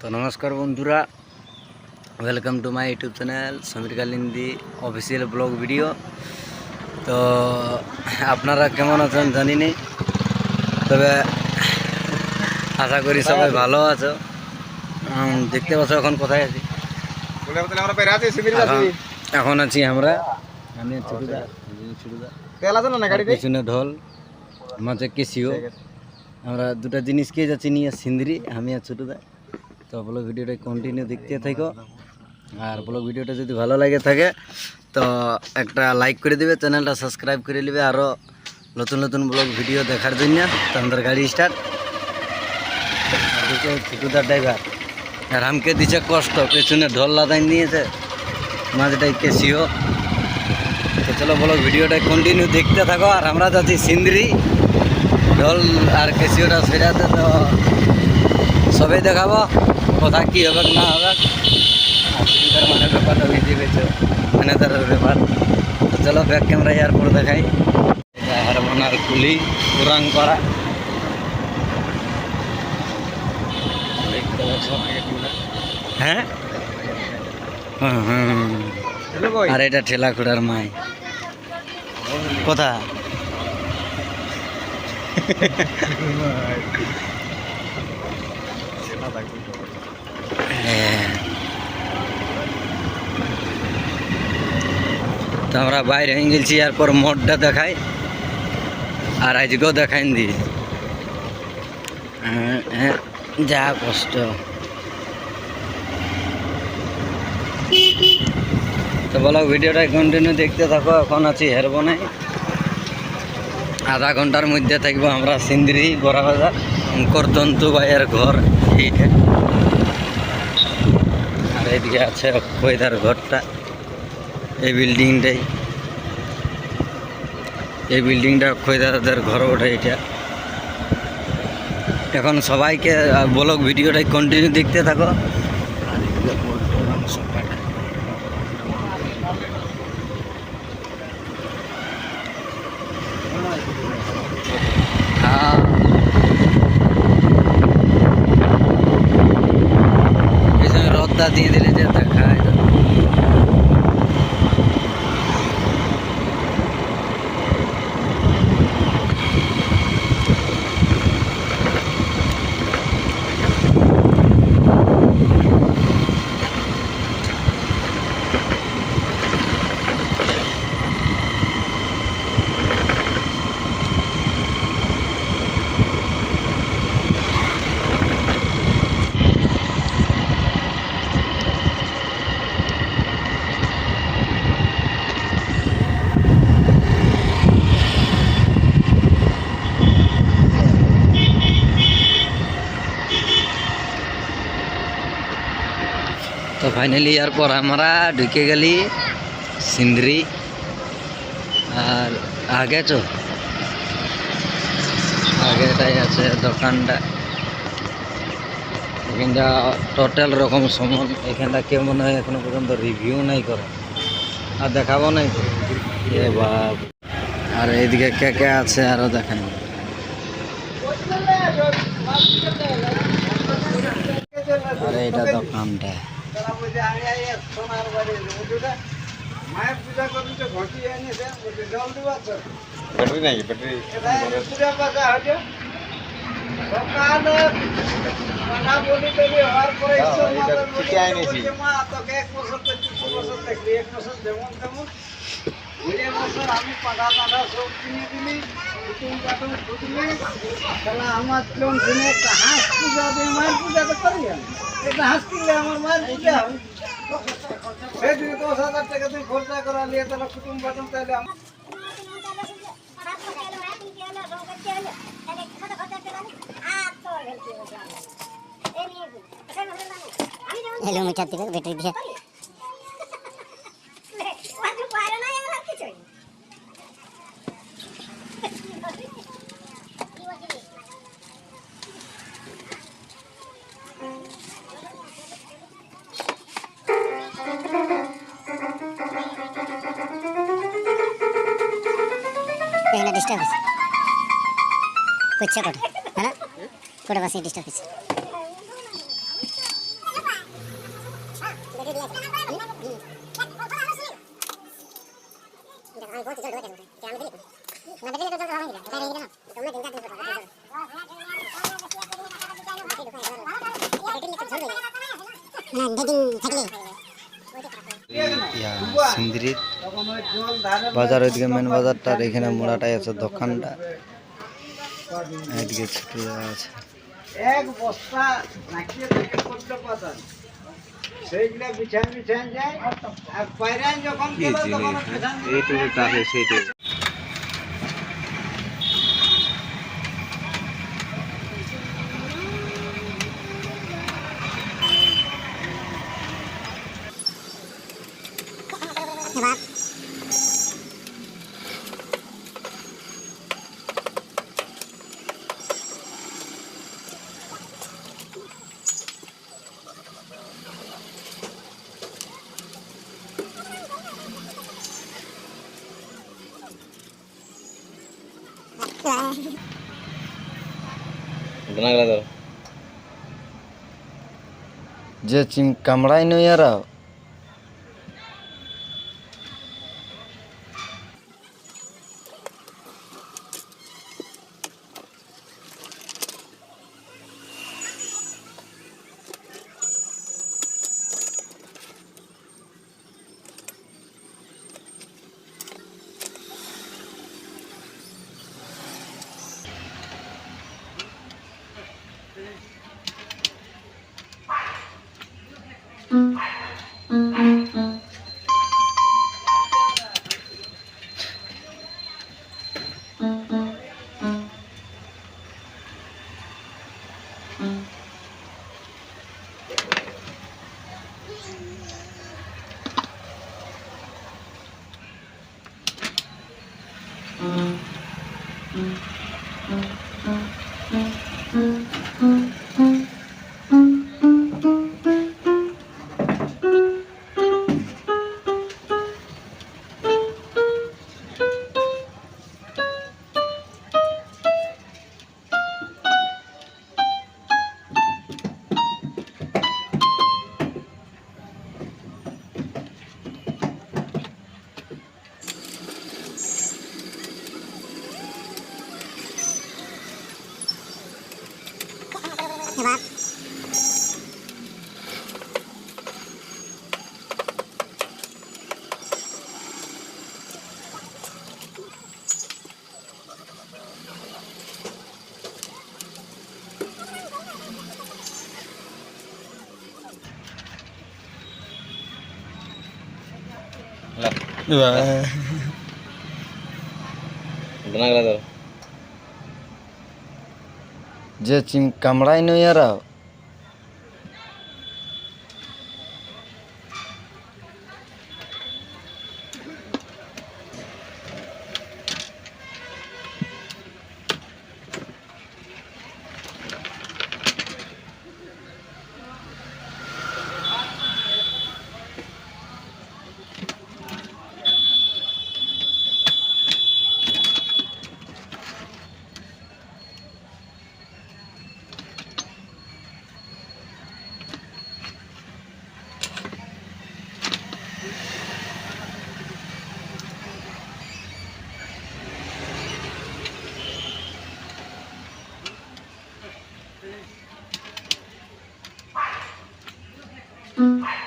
তো নমস্কার বন্ধুরা welcome to my YouTube channel Samir Kalindi official blog video তো আপনারা কেমন আছেন জানি নি তবে আশা করি সবাই ভালো আছো। দেখতে পাচ্ছ এখন কোথায় আছি। এখন- আছি আমরা। আমি পিছনে ঢোল মাঝে কেসিও আমরা দুটা জিনিস খেয়ে যাচ্ছি নিয়ে সিন্দ্রি আমি আর ছোটদা তো ব্লগ ভিডিওটা কন্টিনিউ দেখতে থাকো। আর ব্লগ ভিডিওটা যদি ভালো লাগে থাকে, তো একটা লাইক করে দিবে চ্যানেলটা সাবস্ক্রাইব করে নেবে আরও নতুন নতুন ব্লগ ভিডিও দেখার জন্য। তো আমাদের গাড়ি স্টার্ট ছোটদার ড্রাইভার আর আমাকে দিচ্ছে কষ্ট, পেছনে ঢোল লাদাই নিয়েছে, মাঝটাই কেসিও তো চলো বলো ভিডিওটা কন্টিনিউ দেখতে থাকো, আর আমরা যাচ্ছি সিন্দ্রি। ঢোল আর কেসিওটা সেটাতে তো সবাই দেখাবো। কোথায় কী হবে না হবে? সুবিধার মানে ব্যাপারটা বুঝতে পেরেছ। ম্যানেজারের ব্যাপার। তো চলো ব্যাক ক্যামেরা এয়ারপোর্ট দেখাই। এটা হারমোনার কুলি পুরাং করা। হ্যাঁ? আর এটা ঠেলা খুঁড়ার মাই। কোথা হ্যাঁ। তো আমরা বাইরে হয়ে গেছি এরপর মোড়টা দেখাই। আর আজকেও দেখাইন দি। হ্যাঁ, হ্যাঁ, যা কষ্ট। তো বলো ভিডিওটা কন্টিনিউ দেখতে থাকো এখন আছি হেরবনে। আধা ঘণ্টার মধ্যে থাকব আমরা সিন্দ্রি বড়া বাজার শঙ্কর দন্তু ভাইয়ের ঘর। এইটা আর এইদিকে আছে অক্ষয়দার ঘরটা। এই বিল্ডিংটাই এই বিল্ডিংটা অক্ষয়দাদের ঘর ওঠে এটা। এখন সবাইকে ব্লগ ভিডিওটাই কন্টিনিউ দেখতে থাকো। এদিকে দিয়ে যে দেখায় তো ফাইনালি এরপর আমরা ঢুকে গেলি সিন্দ্রি। আর আগে তো আগেটাই আছে দোকানটা। এখানটা টোটাল রকম সমান। এখানটা কেউ মনে হয় এখনও পর্যন্ত রিভিউ নাই করে। আর দেখাবো নাই। এ বাপ। আর এইদিকে কে কে আছে আরও দেখেন। আর এইটা দোকানটা। মায়ের পূজা করবি তো ঘটি এনেছে বলছে জল দিবা তো ব্যাটারি নাই ব্যাটারি এটা পূজা পাতা হচ্ছে সকালে কথা বলি টলি হওয়ার পরে হ্যাঁ, ঈশ্বর এটা মাতার বলি ঠিকই আনিয়েছি। বলছে, মা তোকে এক বছর থেকে দু বছর দেখলি এক বছর যেমন তেমন দুই বছর আমি পাঠা টাঠা সব কিনে তাহলে আমার কোন দিনে একটা হাঁস পূজা দিয়ে মায়ের পূজা তো করি আমি একটা হাঁস কিনলে আমার মায়ের পূজা হবে সেই দিনে দশ হাজার টাকা তুই খরচা করা নিয়ে তাহলে কুটুম মিটার দিকে ব্যাটারি দিয়ে করছে হ্যাঁ বাসে ডিস্টার্ব বাজার ওইদিকে মেন বাজারটার এখানে মোড়াটাই আছে দোকানটা। এদিকে ছুটে আছে। এক বস্তা নাকিয়ে থেকে করতে পাতা সেইগুলা বিছান বিছান যায় আর পায়রান যখন এইটুকু টাকে সেইটাই। যে চিম কামড়াই নই আর Mm-hmm. যে চিম কামড়াই নই আর 嗯。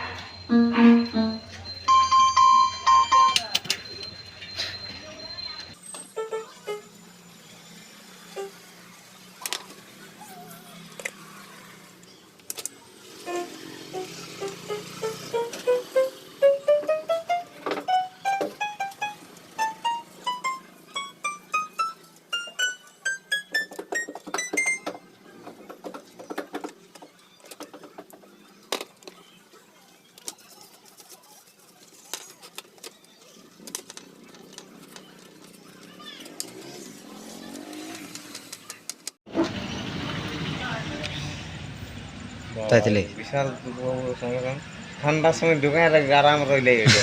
তাহলে? বিশাল ঠান্ডার সময় দোকানে লাগে আরাম রইলে এলো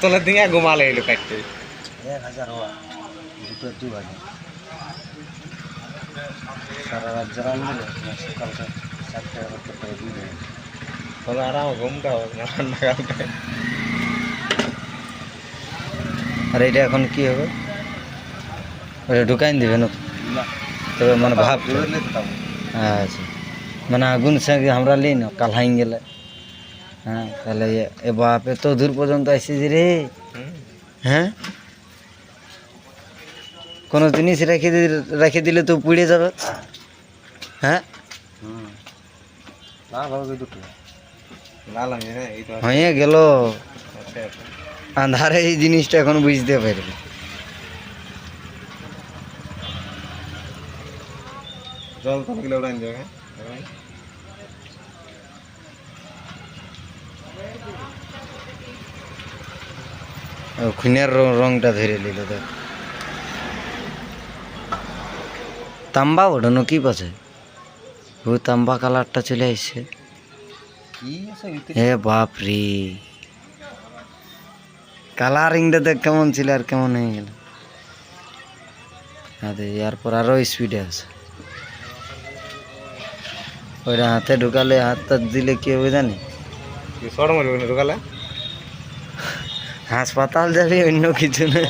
তলার দিকে ঘুমালে এলো কাটতে এক হাজার হওয়া। দুটো দু হাজার। সারা রাত জ্বালান দিলে সকালটা চারটে বারোটা করে দিয়ে দেবে তবে আরাম ঘুমটা হবে না ঠান্ডা কালকে আর এটা এখন কি হবে? ওটা ঢুকাইন দিবে না? তবে মানে ভাব আচ্ছা। মানে আগুন সঙ্গে আমরা লি না কালহাইন গেলে। হ্যাঁ তাহলে এ- বাপ এত দূর পর্যন্ত আসছিস রে। হ্যাঁ? কোনো জিনিস রেখে রেখে দিলে তো পুড়ে যাবে। হ্যাঁ? হ্যাঁ গেল। আন্ধারে এই জিনিসটা এখন বুঝতে পারবে। জল তো কিলো উড়ান হ্যাঁ খুনের র- রংটা ধরে নিল দেখ তাম্বা ওঠানো কি পাচ্ছে ও তাম্বা কালারটা চলে আসছে হে বাপ রে কালারিংটা দেখ কেমন ছিল আর কেমন হয়ে গেল আরে এরপর আরও স্পিডে আছে ওইটা হাতে ঢুকালে হাতটা দিলে কি হবে জানি? ঢুকালে? হাসপাতাল যাবে অন্য কিছু না?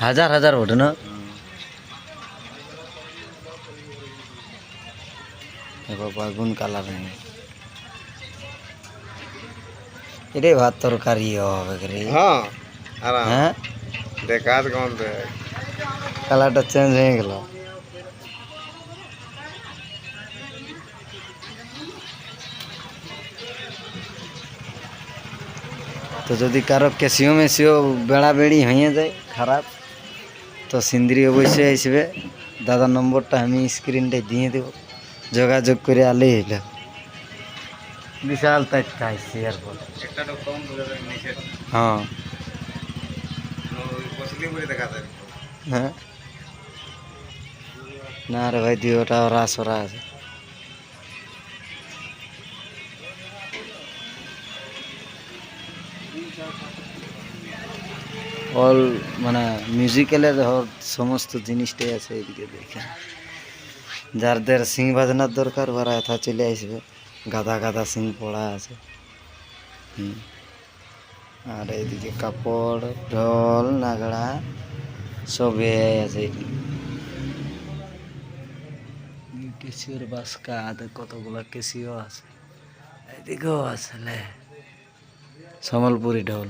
হাজার হাজার ওঠে না? বেগুন কালার এরে ভাত তরকারি হবে রে। হ্যাঁ হ্যাঁ? দেখা আছে দেখ কালারটা চেঞ্জ হয়ে গেল। তো যদি কারও ক্যাসিও মেসিও বেড়া বেড়ি হয়ে যায় খারাপ তো সিন্দ্রি অবশ্যই আসবে। দাদার নম্বরটা আমি স্ক্রিনটায় দিয়ে দেব। যোগাযোগ করে আলেই হইল। বিশাল তাইটটা আসছে এরপর একটা তো কম বোঝা যায় নিচে হ্যাঁ ওই পছলি করে দেখা যায় হ্যাঁ। না রে ভাই দুই ওটা ওরা সরা আছে। অল মানে মিউজিক্যালের সমস্ত জিনিসটাই আছে এদিকে দেখে। যাদের সিং বাজনার দরকার, ওরা এথা চলে আসবে। গাদা গাদা সিং পড়া আছে। হুম। আর এইদিকে কাপড়, ঢোল, নাগড়া। সব এ আছে। কেসিওর বাসকা আদে কতগুলো কেসিও আছে। এদিকেও আছে সম্বলপুরি ঢোল।